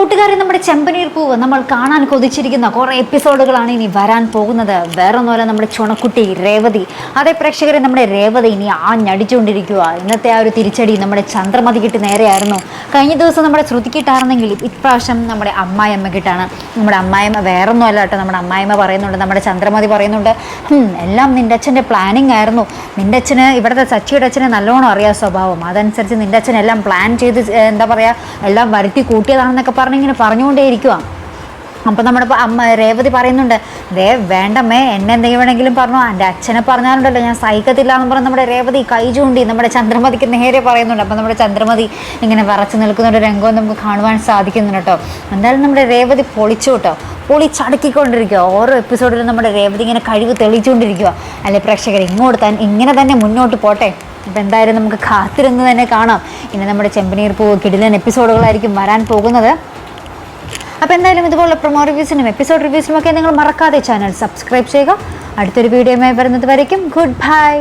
കൂട്ടുകാരെ നമ്മുടെ ചെമ്പനീർ പൂവ് നമ്മൾ കാണാൻ കൊതിച്ചിരിക്കുന്ന കുറേ എപ്പിസോഡുകളാണ് ഇനി വരാൻ പോകുന്നത്. വേറെ ഒന്നുമല്ല നമ്മുടെ ചുണക്കുട്ടി രേവതി. അതേ പ്രേക്ഷകരെ നമ്മുടെ രേവതി ഇനി ആ ഞടിച്ചുകൊണ്ടിരിക്കുക ഇന്നത്തെ ആ ഒരു തിരിച്ചടി നമ്മുടെ ചന്ദ്രമതിക്കിട്ട് നേരെയായിരുന്നു. കഴിഞ്ഞ ദിവസം നമ്മുടെ ശ്രുതിക്കിട്ടായിരുന്നെങ്കിൽ ഇപ്രാവശ്യം നമ്മുടെ അമ്മായിയമ്മക്കിട്ടാണ് നമ്മുടെ അമ്മായിമ്മ വേറെ ഒന്നുമല്ല കേട്ടോ നമ്മുടെ അമ്മായിമ്മ പറയുന്നുണ്ട് നമ്മുടെ ചന്ദ്രമതി പറയുന്നുണ്ട്. എല്ലാം നിന്റെ അച്ഛന്റെ പ്ലാനിങ് ആയിരുന്നു. നിന്റെ അച്ഛന് ഇവിടുത്തെ സച്ചിയുടെ അച്ഛനെ നല്ലോണം അറിയാം സ്വഭാവം. അതനുസരിച്ച് നിന്റെ അച്ഛൻ എല്ലാം പ്ലാൻ ചെയ്ത് എന്താ പറയുക എല്ലാം വരുത്തി കൂട്ടിയതാണെന്നൊക്കെ പറഞ്ഞ് ഇങ്ങനെ പറഞ്ഞുകൊണ്ടേയിരിക്കുവാ. അപ്പം നമ്മുടെ അമ്മ രേവതി പറയുന്നുണ്ട് ദേ വേണ്ടമ്മേ എന്നെ എന്തെങ്കിലും വേണമെങ്കിലും പറഞ്ഞു. എന്റെ അച്ഛനെ പറഞ്ഞാലുണ്ടല്ലോ ഞാൻ സഹിക്കത്തില്ല എന്ന് പറഞ്ഞ് നമ്മുടെ രേവതി കൈ ചൂണ്ടി നമ്മുടെ ചന്ദ്രമതിക്ക് നേരെ പറയുന്നുണ്ട്. അപ്പം നമ്മുടെ ചന്ദ്രമതി ഇങ്ങനെ വറച്ചു നിൽക്കുന്ന ഒരു രംഗം നമുക്ക് കാണുവാൻ സാധിക്കുന്നുണ്ട് കേട്ടോ. എന്തായാലും നമ്മുടെ രേവതി പൊളിച്ചു കേട്ടോ പൊളിച്ചടക്കിക്കൊണ്ടിരിക്കുക ഓരോ എപ്പിസോഡിലും നമ്മുടെ രേവതി ഇങ്ങനെ കഴിവ് തെളിയിച്ചുകൊണ്ടിരിക്കുക അല്ലെ പ്രേക്ഷകർ ഇങ്ങോട്ട് തന്നെ ഇങ്ങനെ തന്നെ മുന്നോട്ട് പോട്ടെ. അപ്പോൾ എന്തായാലും നമുക്ക് കാത്തിരുന്ന് തന്നെ കാണാം. ഇനി നമ്മുടെ ചെമ്പനീർ പൂവ് കിടിലൻ എപ്പിസോഡുകളായിരിക്കും വരാൻ പോകുന്നത്. അപ്പോൾ എന്തായാലും ഇതുപോലുള്ള പ്രൊമോ റിവ്യൂസിനും എപ്പിസോഡ് റിവ്യൂസിനും ഒക്കെ നിങ്ങൾ മറക്കാതെ ചാനൽ സബ്സ്ക്രൈബ് ചെയ്യുക. അടുത്തൊരു വീഡിയോയുമായി വരുന്നത് വരയ്ക്കും. Good bye